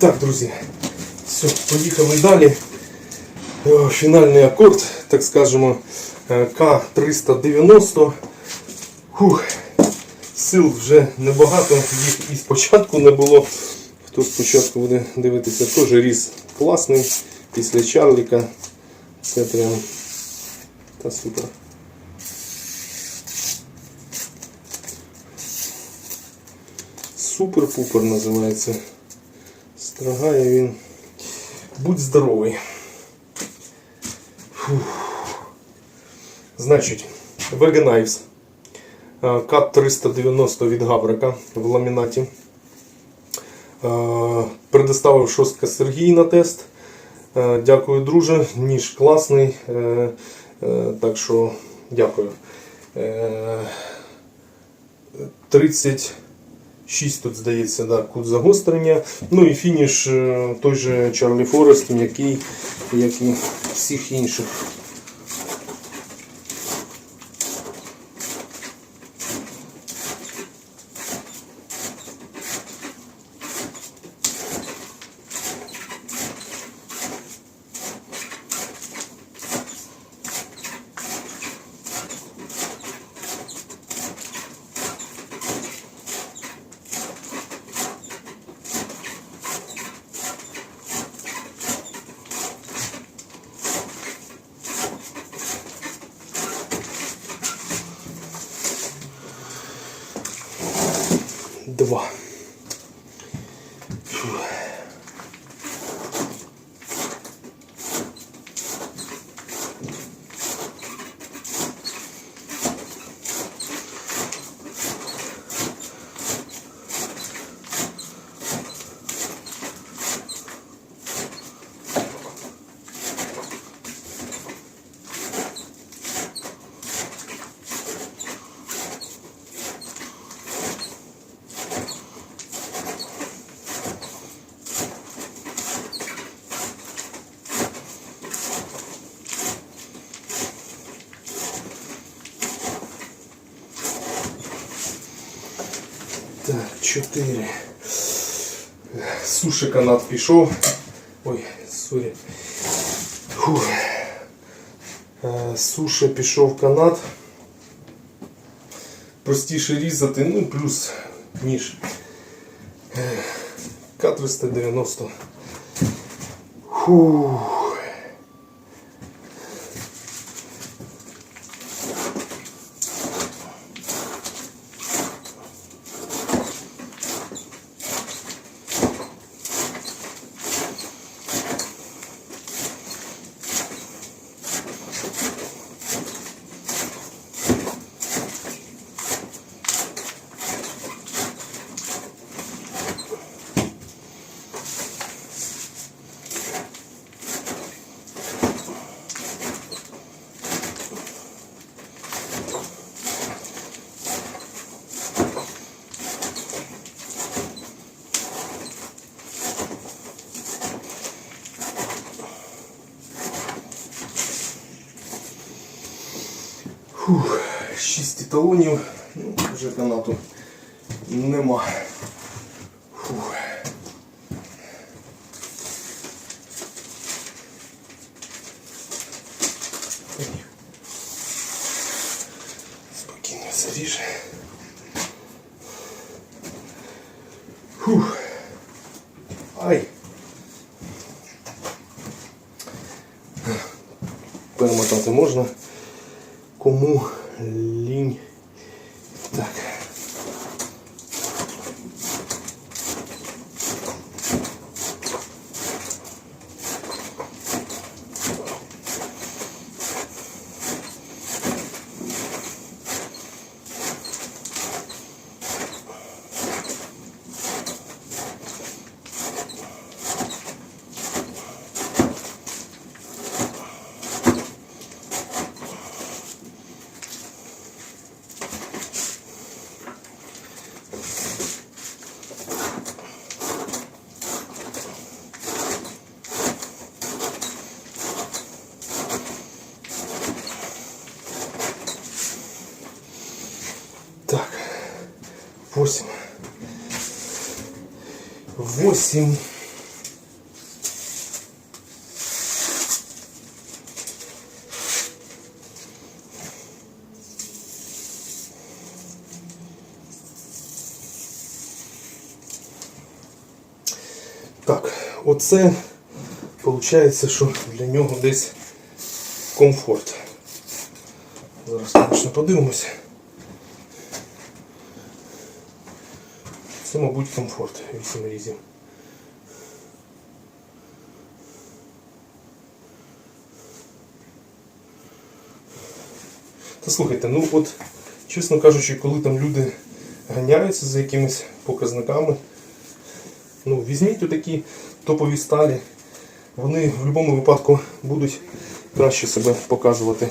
Так, друзі, все, поїхали далі. Фінальний акорд, так скажемо, е, К390. Фух, сил вже небагато, їх і спочатку не було. Хто спочатку буде дивитися, теж ріс класний. Після Чарліка. Це прям та супер. Супер-пупер називається. Рогає він. Будь здоровий. Фух. Значить, Vega Knives. Кат 390 від Габрика в ламінаті. Предоставив шостка Сергій на тест. Дякую, друже. Ніж класний. Е, е, так що дякую. Е, 30. 6 тут здається да, кут загострення. Ну і фініш е, той же Чарлі Форест, м'який, як і всіх інших. devoir. Так, чотири. Суші канат пішов. Ой, сорі. Е, пішов канат. Простіше різати, ну плюс ніж. Е, К390. Фух. Фух, шість талонів, ну, вже канату нема. Фух. Спокійно. Фух. Ай. Перемотати можна. Кому linha. 8. 8. Так, оце виходить, що для нього десь комфорт. Зараз точно подивимось. Це, мабуть, комфорт 8 різів. Та слухайте, ну от, чесно кажучи, коли там люди ганяються за якимись показниками, ну, візьміть такі топові сталі. Вони в будь-якому випадку будуть краще себе показувати.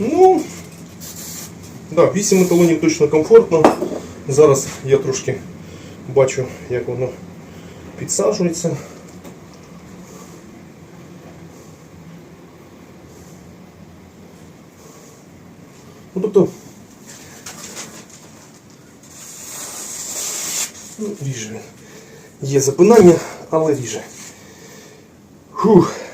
Ну, да, 8 еталонів точно комфортно. Зараз я трошки бачу, як воно підсаджується. Ну, тобто, ну, ріже. Є запинання, але ріже. Фух.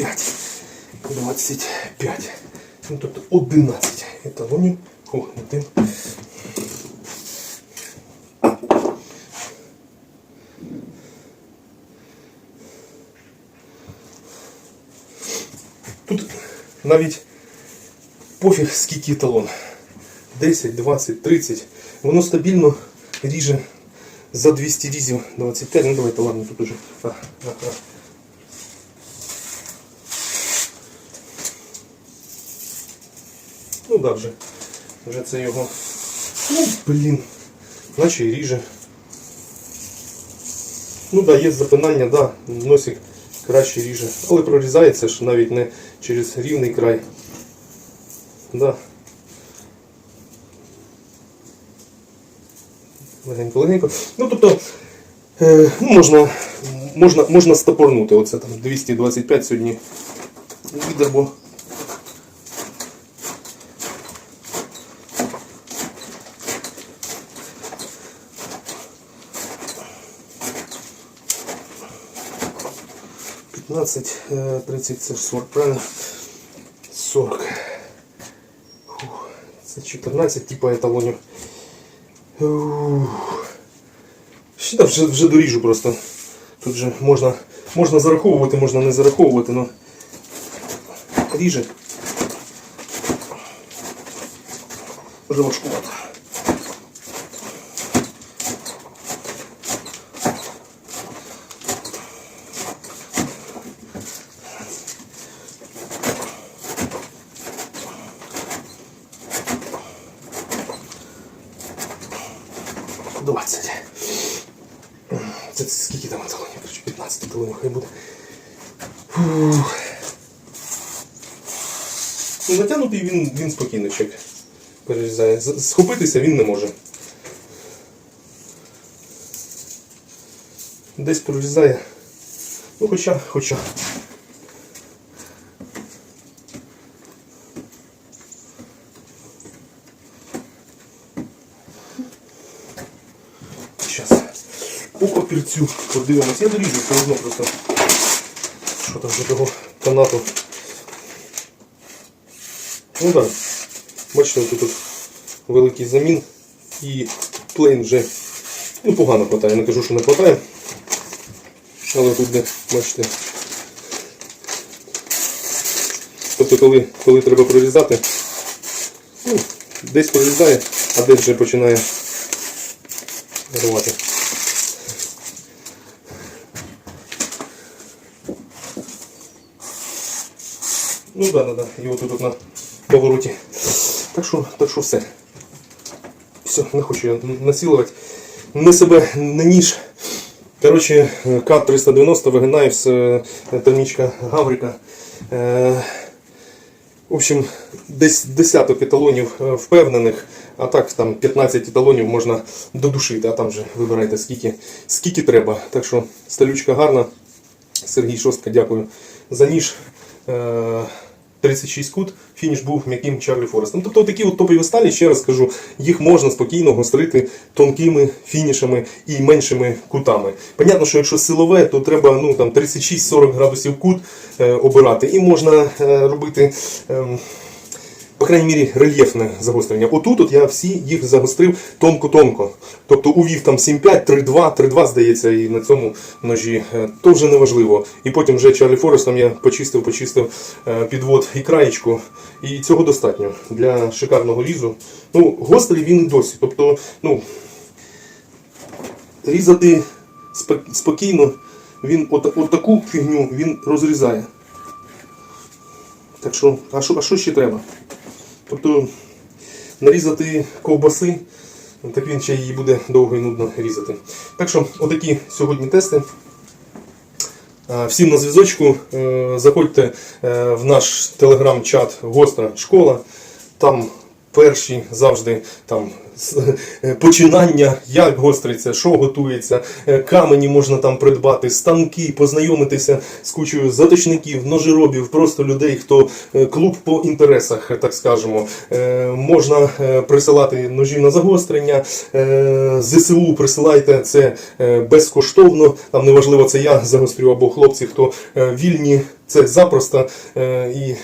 П'ять. 25. Ну, тобто 11 еталонів. О, тим. Тут навіть пофіг скільки еталон. 10, 20, 30. Воно стабільно ріже за 200 різів 25. Ну давайте, ладно, тут уже. А, а, а. Да, вже. Вже це його. Ну, блін. Наче і ріже. Ну да, є запинання, да, носик краще ріже. Але прорізається ж навіть не через рівний край. Да. Легенько, легенько. Ну тобто е, ну, можна, можна, можна стопорнути. Оце там 225 сьогодні лідер, бо 15, е, 30, це ж 40, правильно? 40. Фух, Це 14 типу еталонів. Ще, вже, вже доріжу просто. Тут же можна, можна зараховувати, можна не зараховувати, але ріже. Вже важкувато. Двадцять. Це скільки там еталонів? Короче, 15 еталонів хай буде. Ну, він, він спокійно чек перерізає. Схопитися він не може. Десь прорізає. Ну хоча, хоча. Зараз. По папірцю подивимось. Я доріжу все одно просто. Що там того канату. Ну так. Бачите, тут, тут великий замін і плейн вже ну, погано хватає. Не кажу, що не хватає. Але тут де, бачите. Тобто коли, коли треба прорізати, ну, десь прорізає, а десь вже починає рвати. Ну да, да, да. Отут от на повороті. Так що, так що все. Все, не хочу я насилувати. Не себе, не ніж. Коротше, К-390 вигинаєвс, термічка Гаврика. Е, в общем, десь десяток еталонів е, впевнених, а так там 15 еталонів можна додушити, а там вже вибирайте скільки, скільки треба. Так що сталючка гарна. Сергій Шостка, дякую за ніж. Е, 36 кут, фініш був м'яким Чарлі Форестом. Тобто такі от топові сталі, ще раз скажу, їх можна спокійно гострити тонкими фінішами і меншими кутами. Понятно, що якщо силове, то треба ну, там, 36-40 градусів кут е, обирати. І можна е, робити. ем, по крайній мірі, рельєфне загострення. Отут от я всі їх загострив тонко-тонко. Тобто увів там 7-5, 3-2, 3-2, здається, і на цьому ножі. Е, То вже не важливо. І потім вже Чарлі Форестом я почистив, почистив е, підвод і краєчку. І цього достатньо для шикарного різу. Ну, гострий він і досі. Тобто, ну, різати спокійно, він от, от таку фігню він розрізає. Так що, а що, а що ще треба? Тобто нарізати ковбаси, так він ще її буде довго і нудно різати. Так що, отакі сьогодні тести. Всім на зв'язочку. Е, Заходьте е, в наш телеграм-чат Гостра школа. Там перші завжди там е, починання, як гостриться, що готується, е, камені можна там придбати, станки, познайомитися з кучою заточників, ножеробів, просто людей, хто е, клуб по інтересах, так скажемо. Можна присилати ножі на загострення, ЗСУ присилайте це безкоштовно. Там неважливо, це я загострю або хлопці, хто вільні, це запросто. І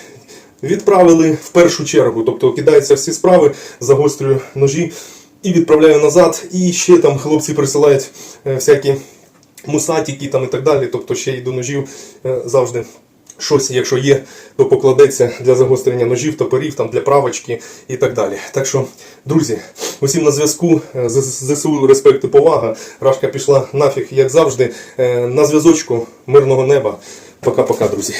відправили в першу чергу. Тобто кидаються всі справи, загострюю ножі і відправляю назад. І ще там хлопці присилають е, всякі мусатики там і так далі. Тобто ще й до ножів е, завжди. Щось, якщо є, то покладеться для загострення ножів, топорів, там для правочки і так далі. Так що, друзі, усім на зв'язку. Е, ЗСУ респект і повага. Рашка пішла нафіг, як завжди. На зв'язочку, мирного неба. Пока-пока, друзі.